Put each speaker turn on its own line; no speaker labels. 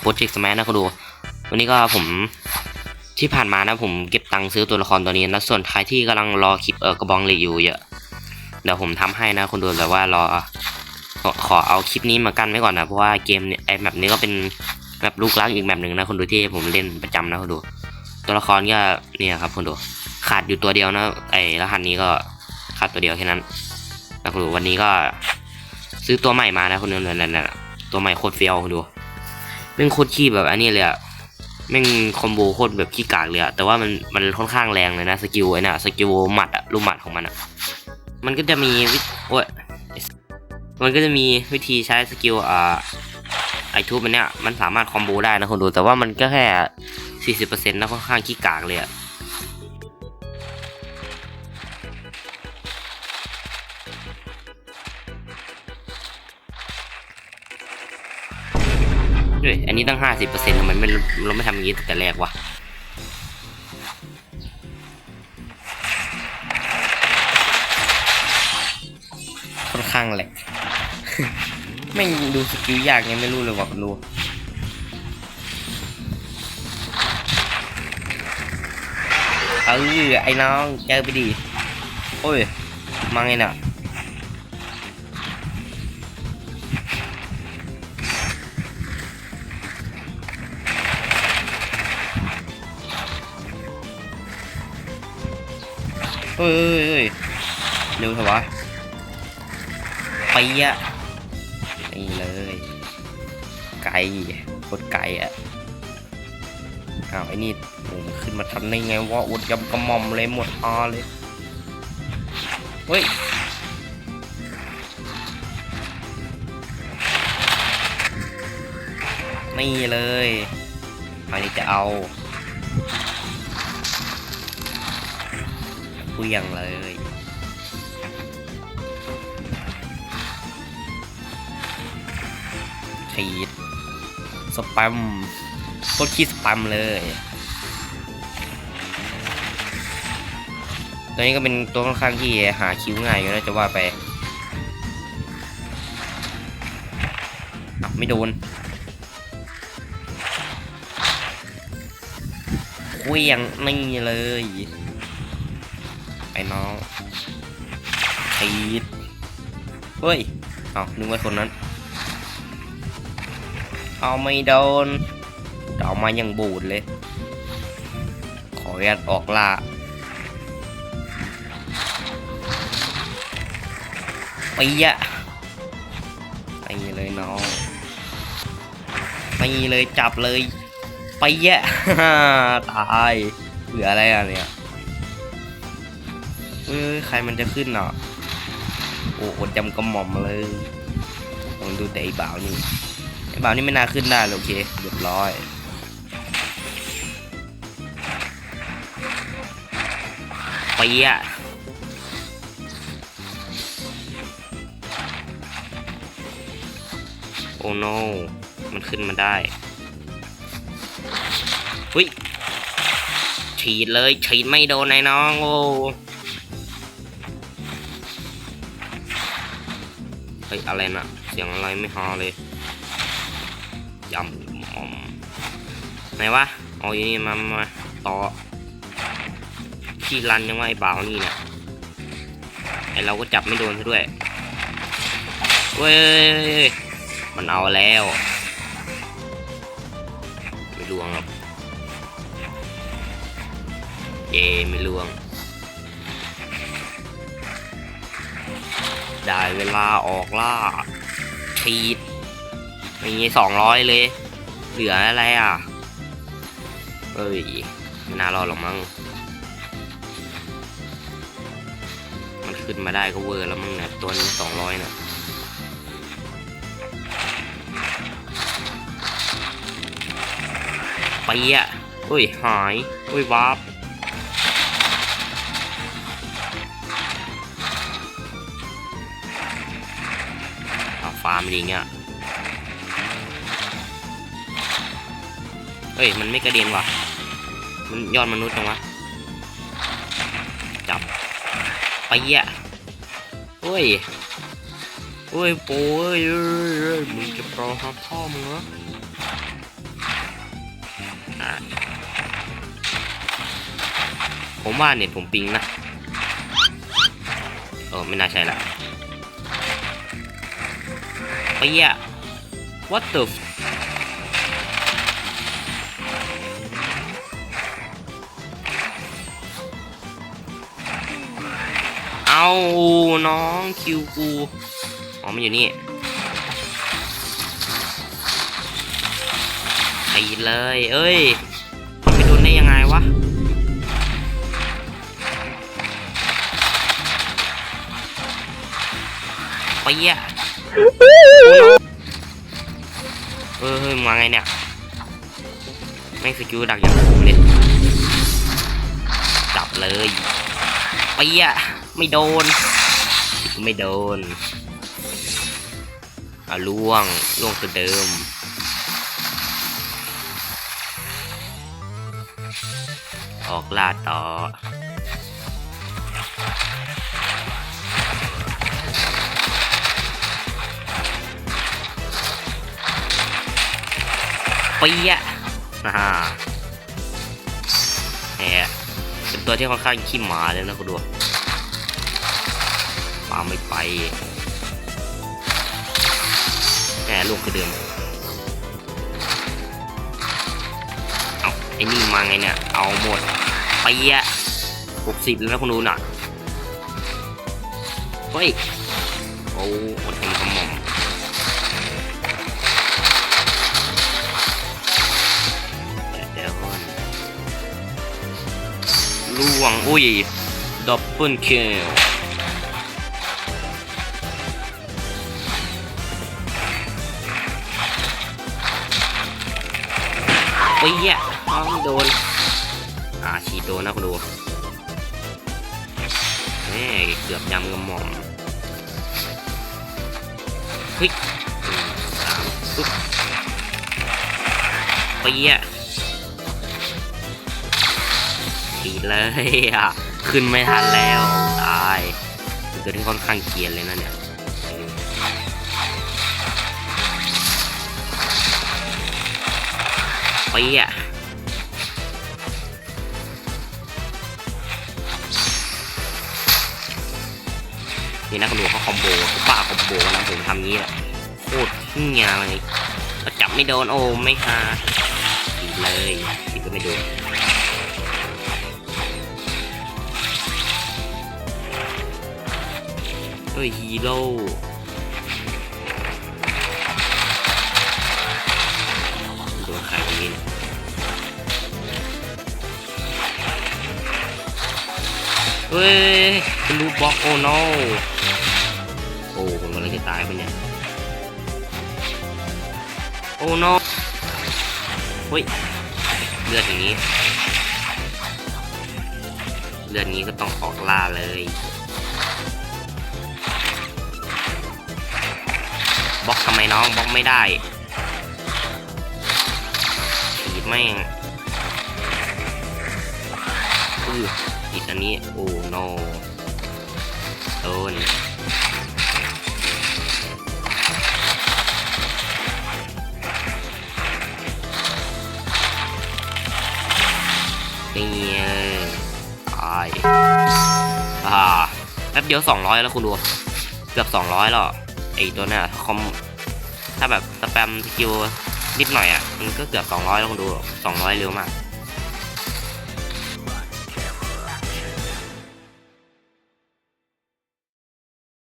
โปรเจกต์สมันะคุณดู วันนี้ก็ผมที่ผ่านมานะผมเก็บตังค์ซื้อตัวละครตัวนี้แล้วส่วนใครที่กำลังรอคลิปเออกระบองเหล็กอยู่เยอะเดี๋ยวผมทำให้นะคุณดูแต่ว่ารอขอเอาคลิปนี้มากั้นไว้ก่อนนะเพราะว่าเกมเนี่ยไอแมปนี้ก็เป็นแบบลูกรักอีกแบบหนึ่งนะคุณดูที่ผมเล่นประจำนะคุณดู ตัวละครก็เนี่ยครับคุณดูขาดอยู่ตัวเดียวนะไอรหัสนี้ก็ขาดตัวเดียวแค่นั้นนะคุณดูวันนี้ก็ ซื้อตัวใหม่มานะคุณดูนั่นนั่นตัวใหม่โคตรเฟี้ยวคุณดู แม่งโคตรขี้แบบอันนี้เลยอะแม่งคอมโบโคตรแบบขี้กากเลยอะแต่ว่ามันมันค่อนข้างแรงเลยนะสกิลไอ้น่ะสกิลหมัดอะลูกหมัดของมันอะมันก็จะมีวิโอ้ยมันก็จะมีวิธีใช้สกิลอ่าไอทูบมันเนี่ยมันสามารถคอมโบได้นะคนดูแต่ว่ามันก็แค่สี่สิบเปอร์เซ็นต์นะค่อนข้างขี้กากเลยอะ เฮ้ยอันนี้ตั้งห้าสิบเปอร์เซ็นต์ทำไมไม่เราไม่ทำอย่างนี้ตั้งแต่แรกวะค่อนข้างแหลกไม่ดูสกิลยากยังไม่รู้เลยว่าคุณดูเออไอ้น้องเจอไปดี โอ้ย มาไงน่ะ ฮ้ยเฮ้ยเร็วเถอะวะไปอะนี่เลย ไกลโคตรไกลอะอ้าวไอ้นี่โอ้มันขึ้นมาทันได้ไงวะอดยำกระหม่อมเลยหมดอาเลยเฮ้ยนี่เลยอันนี้จะเอา เปลี่ยงเลยทีดสแปมโคตรขี้สแปมเลยตัวนี้ก็เป็นตัวค่อนข้างที่หาคิวง่ายอยู่นะจะว่าไปอะไม่โดนเวียงนี่เลย ไอ้น้องทีดเฮ้ย เอานึกว่าคนนั้น เอาไม่โดนเอามายังบูดเลย ขอยัดออกล่าไปอะไปเลยน้องไปเลยจับเลยไปอะตายเหลืออะไรอะเนี่ย เอ้ยใครมันจะขึ้นอะโอ้อดจำกระหม่อมเลยลองดูแต่ไอ้บ่าวนี่ไอ้บ่าวนี่ไม่น่าขึ้นได้เลยโอเคเรียบร้อยไปอะโอ้โนมันขึ้นมาได้หุ้ยฉีดเลยฉีดไม่โดนไอ้น้องโอ้ ฮ้ยอะไรนะเสียงอะไรไม่ฮอเลยยำอมไหนวะเอาอย่างนี้มามาต่อที่รันยังว่าไอ้บ่าวนี่เนี่ยไอเราก็จับไม่โดนซะด้วยเว้ยมันเอาแล้วไม่ลวงหรอกเย่ไม่ลวง ได้เวลาออกล่าชีดมีสองร้อยเลย เหลืออะไรอะ เอ้ยไม่น่ารอดหรอกมั้ง มันขึ้นมาได้ก็เวอร์แล้วมั้งเนี่ยตัวนี้สองร้อยเนี่ยไปอะเฮ้ย หายเฮ้ยวาร์ป เอาฟาร์มดีเงี้ยเฮ้ย มันไม่กระเด็นว่ะ มันยอดมนุษย์ตรงวะ จับ ไปอะเฮ้ยเฮ้ยโป้ยเอ้ยเอ้ยมึงจะรอหาพ่อมึงเหรอผมว่าเน็ตผมปิงนะ เออ ไม่น่าใช่ละ เปีย what the เอาน้องคิวกูอ๋อมันอยู่นี่ตีเลย เอ้ยมันไปโดนได้ยังไงวะไปเหี้ย เออเฮ้ยมาไงเนี่ยแม่งสกิลดักอย่างผมเลยจับเลยไปเหี้ยไม่โดน ไม่โดนอะล่วงล่วงคือเดิมออกล่าต่อ ปียะอ่าแหมเป็นตัวที่ค่อนข้างขี้หมาเลยนะคุณดูหมาไม่ไปแหมลูกคือเดิมเอาไอ้นี่มาไงเนี่ย เอาหมดเปียะหกสิบแล้วนะคุณดูน่ะเฮ้ยโอ้อดทนกระหม่อม ล่วง อุ้ยดับเบิลคิลเฮ้ยอะเอาไม่โดน อ่าฉีดโดนนะคุณดูแม่เกือบยำกระหม่อมเฮ้ยสามปึ๊บเปียะดีเลยอะ ขึ้นไม่ทันแล้วตายเป็นตัวที่ค่อนข้างเกียนเลยนะเนี่ยไปอะนี่นะคุณดูเขาคอมโบเขาป่าคอมโบนะผมทำงี้แหละโคตรเฮียเลยก็จับไม่โดนโอ้ไม่ฮาดีเลยดีก็ไม่โดน เฮ้ยฮีโร่โดนใครคนนี้เนี่ยเฮ้ยเป็นรูปบล็อกโอ้ no โอ้ผมกำลังจะตายไปเนี่ย โอ้ no เฮ้ย เลือดอย่างนี้ เลือดนี้ก็ต้องออกล่าเลย บล็อกทำไมน้องบล็อกไม่ได้ขีดแม่งอือขีดอันนี้ โอ้ no โดนนี่ตายอ่าแป๊บเดียวสองร้อยแล้วคุณดู เกือบสองร้อยแล้ว ไอตัวเนี้ยถ้าคอมถ้าแบบสแปมสกิลนิดหน่อยอะ มันก็เกือบ200ลองดู 200 เร็วมาก